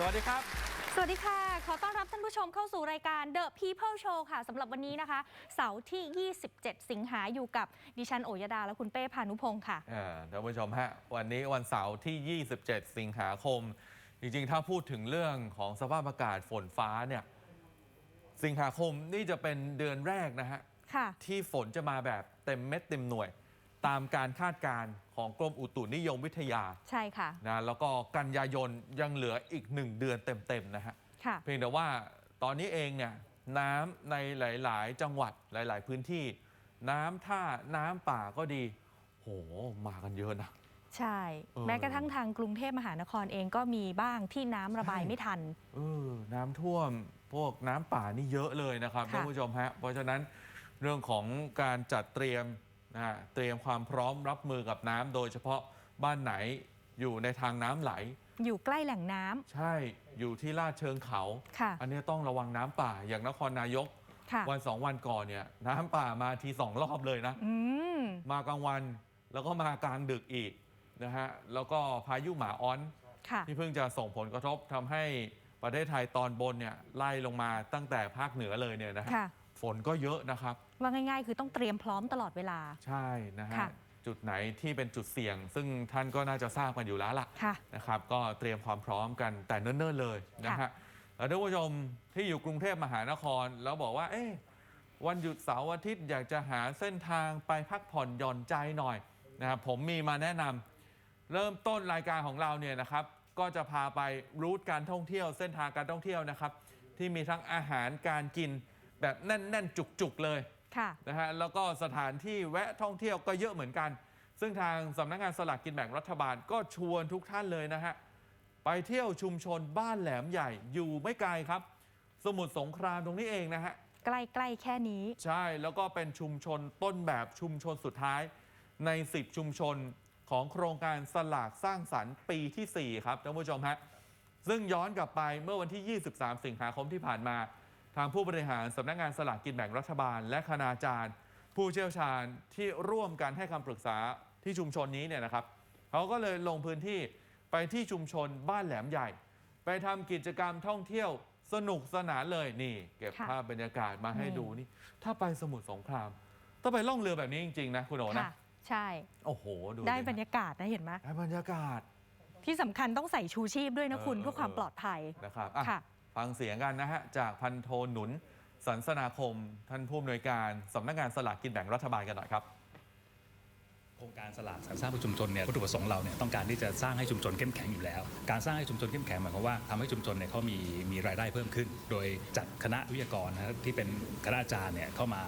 สวัสดีครับ สวัสดีค่ะ ขอต้อนรับท่านผู้ชมเข้าสู่รายการ The People Show ค่ะสำหรับวันนี้นะคะ เสาร์ที่ 27 สิงหาอยู่กับดิฉันโอยดาและคุณเป้พานุพงศ์ค่ะอ่าท่านผู้ชมฮะ วันนี้วันเสาร์ที่ 27 สิงหาคม จริงๆ ถ้าพูดถึงเรื่องของสภาพอากาศฝนฟ้าเนี่ย สิงหาคมนี่จะเป็นเดือนแรกนะฮะ ค่ะ ที่ฝนจะมาแบบเต็มเม็ดเต็มหน่วย ตามการคาดการณ์ของกรมอุตุนิยมวิทยาใช่ค่ะนะแล้วก็กันยายนยังเหลืออีกหนึ่งเดือนเต็มๆนะฮะค่ะเพียงแต่ว่าตอนนี้เองเนี่ยน้ำในหลาย ๆ จังหวัดหลาย ๆ พื้นที่ น้ำท่าน้ำป่าก็ดี โหมากันเยอะนะใช่เออแม้กระทั่งทางกรุงเทพมหานครเองก็มีบ้างที่น้ำระบายใช่ไม่ทันเออน้ำท่วมพวกน้ำป่านี่เยอะเลยนะครับค่ะท่านผู้ชมฮะเพราะฉะนั้นเรื่องของการจัดเตรียม นะฮะเตรียมความพร้อมรับมือกับน้ำโดยเฉพาะบ้านไหนอยู่ในทางน้ำไหล อยู่ใกล้แหล่งน้ำใช่อยู่ที่ลาดเชิงเขา ค่ะอันนี้ต้องระวังน้ำป่าอย่างนครนายก ค่ะวันสองวันก่อนเนี่ยน้ำป่ามาทีสองรอบเลยนะ อืมมากลางวันแล้วก็มากลางดึกอีกนะฮะแล้วก็พายุหมาอ้อน ค่ะ ที่เพิ่งจะส่งผลกระทบทำให้ประเทศไทยตอนบนเนี่ยไล่ลงมาตั้งแต่ภาคเหนือเลยเนี่ยนะฮะค่ะ ฝนก็เยอะนะครับ ว่าง่าย ๆ คือต้องเตรียมพร้อมตลอดเวลา ใช่นะฮะค่ะจุดไหนที่เป็นจุดเสี่ยง ซึ่งท่านก็น่าจะทราบกันอยู่แล้วล่ะค่ะนะครับก็เตรียมความพร้อมกันแต่เนิ่นๆเลยนะฮะแล้วท่านผู้ชมที่อยู่กรุงเทพมหานคร แล้วบอกว่า เอ๊ะวันหยุดเสาร์อาทิตย์อยากจะหาเส้นทางไปพักผ่อนหย่อนใจหน่อยนะครับผมมีมาแนะนำ เริ่มต้นรายการของเราเนี่ยนะครับ ก็จะพาไปรูทการท่องเที่ยวเส้นทางการท่องเที่ยวนะครับ ที่มีทั้งอาหารการกิน แบบแน่น ๆ จุก ๆ เลยค่ะนะฮะแล้วก็สถานที่แวะท่องเที่ยวก็เยอะเหมือนกัน ซึ่งทางสำนักงานสลากกินแบ่งรัฐบาลก็ชวนทุกท่านเลยนะฮะไปเที่ยวชุมชนบ้านแหลมใหญ่อยู่ไม่ไกลครับ สมุทรสงครามตรงนี้เองนะฮะใกล้ๆแค่นี้ ใช่แล้วก็เป็นชุมชนต้นแบบชุมชนสุดท้าย ใน 10 ชุมชนของโครงการสลากสร้างสรรค์ปีที่ 4 ครับท่านผู้ชมฮะซึ่งย้อนกลับไปเมื่อวันที่ 23 สิงหาคมที่ผ่านมา ทางผู้บริหารสำนักงานสลากกินแบ่งรัฐบาล และคณาจารย์ ผู้เชี่ยวชาญที่ร่วมกันให้คำปรึกษาที่ชุมชนนี้เนี่ยนะครับเขาก็เลยลงพื้นที่ไปที่ชุมชนบ้านแหลมใหญ่ ไปทำกิจกรรมท่องเที่ยวสนุกสนานเลยนี่ เก็บค่ะภาพบรรยากาศมาให้นี่ ดูนี่ ถ้าไปสมุทรสงคราม ต้องไปล่องเรือแบบนี้จริง ๆ นะ คุณโอนะ ค่ะ ใช่ โอ้โห ดูได้สิบรรยากาศนะเห็นไหมได้บรรยากาศ ที่สำคัญต้องใส่ชูชีพด้วยนะคุณเออเพื่อความปลอดภัย นะครับอะค่ะ ฟังเสียงกันนะฮะ จากพันโทหนุนสันสนาคม ท่านผู้อำนวยการสำนักงานสลากกินแบ่งรัฐบาลกันหน่อยครับโครงการสลากสร้างชุมชนเนี่ยวัตถุประสงค์เราเนี่ยต้องการที่จะสร้างให้ชุมชนเข้มแข็งอยู่แล้ว การสร้างให้ชุมชนเข้มแข็งหมายความว่าทำให้ชุมชนเนี่ยเขามีมีรายได้เพิ่มขึ้น โดยจัดคณะวิทยากรนะที่เป็นคณะอาจารย์เนี่ยเข้ามา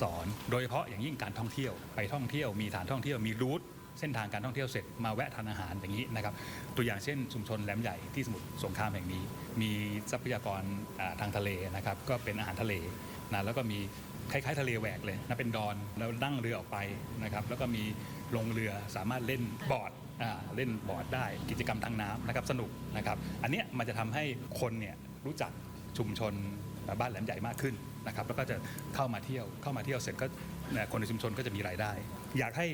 สอน โดยเฉพาะอย่างยิ่งการท่องเที่ยวไปท่องเที่ยวมีฐานท่องเที่ยวมีรูท เส้นทางการท่องเที่ยวเสร็จมาแวะทานอาหารอย่างนี้นะครับตัวอย่างเช่นชุมชนแหลมใหญ่ที่สมุทรสงครามแห่งนี้ มีทรัพยากรทางทะเลนะครับก็เป็นอาหารทะเลนะแล้วก็มีคล้ายๆ ทะเลแหวกเลยนะเป็นดอนแล้วนั่งเรือออกไปนะครับแล้วก็มีลงเรือสามารถเล่นบอร์ดเล่นบอร์ดได้กิจกรรมทางน้ำนะครับสนุกนะครับอันเนี้ยมันจะทำให้คนเนี่ยรู้จักชุมชนบ้านแหลมใหญ่มากขึ้นนะครับแล้วก็จะเข้ามาเที่ยวเข้ามาเที่ยวเสร็จก็คนในชุมชนก็จะมีรายได้ อยากให้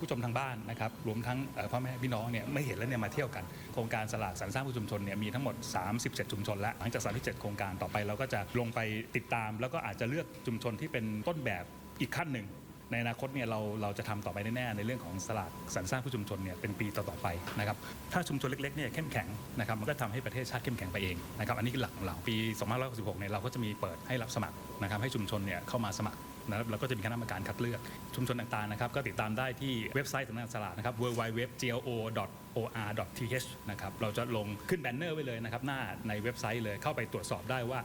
ผู้ชมทางบ้านนะครับรวมทั้งพ่อแม่พี่น้องเนี่ยไม่เห็นแล้วเนี่ยมาเที่ยวกัน โครงการสลากสรรสร้างผู้ชุมชนเนี่ยมีทั้งหมด 37 ชุมชนแล้วหลังจาก 37 โครงการต่อไปเราก็จะลงไปติดตาม แล้วก็อาจจะเลือกชุมชนที่เป็นต้นแบบอีกขั้นหนึ่งในอนาคตเนี่ยเราเราจะทำต่อไปแน่ๆในเรื่องของสลากสรรสร้างผู้ชุมชนเนี่ยเป็นปีต่อๆไปนะครับถ้าชุมชนเล็กๆเนี่ยเข้มแข็งนะครับมันก็ทำให้ประเทศชาติเข้มแข็งไปเองนะครับอันนี้คือหลักของเราปี 2566เนี่ยเราก็จะมีเปิดให้รับสมัครนะครับให้ชุมชนเนี่ยเข้ามาสมัคร นะครับแล้วก็จะมีคณะกรรมการคัดเลือกชุมชนต่างๆนะครับก็ติดตามได้ที่เว็บไซต์สำนักงานสลากนะครับ www.glo.or.th นะครับเราจะลงขึ้นแบนเนอร์ไว้เลยนะครับหน้าในเว็บไซต์เลยเข้าไปตรวจสอบได้ว่า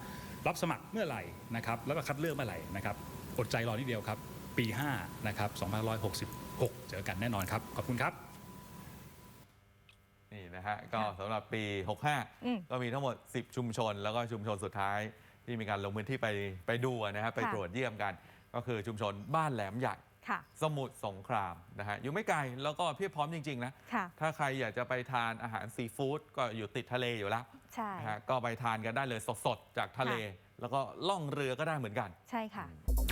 รับสมัครเมื่อไหร่นะครับแล้วก็คัดเลือกเมื่อไหร่นะครับอดใจรอนิดเดียวครับปี5นะครับ2566 เจอกันแน่นอนครับ ขอบคุณครับ นี่นะฮะก็ค่ะสำหรับปีอืม65 ก็มีทั้งหมด 10 ชุมชน แล้วก็ชุมชนสุดท้ายที่มีการลงพื้นที่ไปไปดูนะฮะไปค่ะตรวจเยี่ยมกัน ก็คือชุมชนบ้านแหลมใหญ่ ค่ะสมุทรสงครามนะฮะอยู่ไม่ไกลแล้วก็เพียบพร้อมจริง ๆ นะ ค่ะ ถ้าใครอยากจะไปทานอาหารซีฟู้ดก็อยู่ติดทะเลอยู่แล้วใช่ นะฮะก็ไปทานกันได้เลยสดๆ จากทะเลค่ะแล้วก็ล่องเรือก็ได้เหมือนกัน ใช่ค่ะ อืม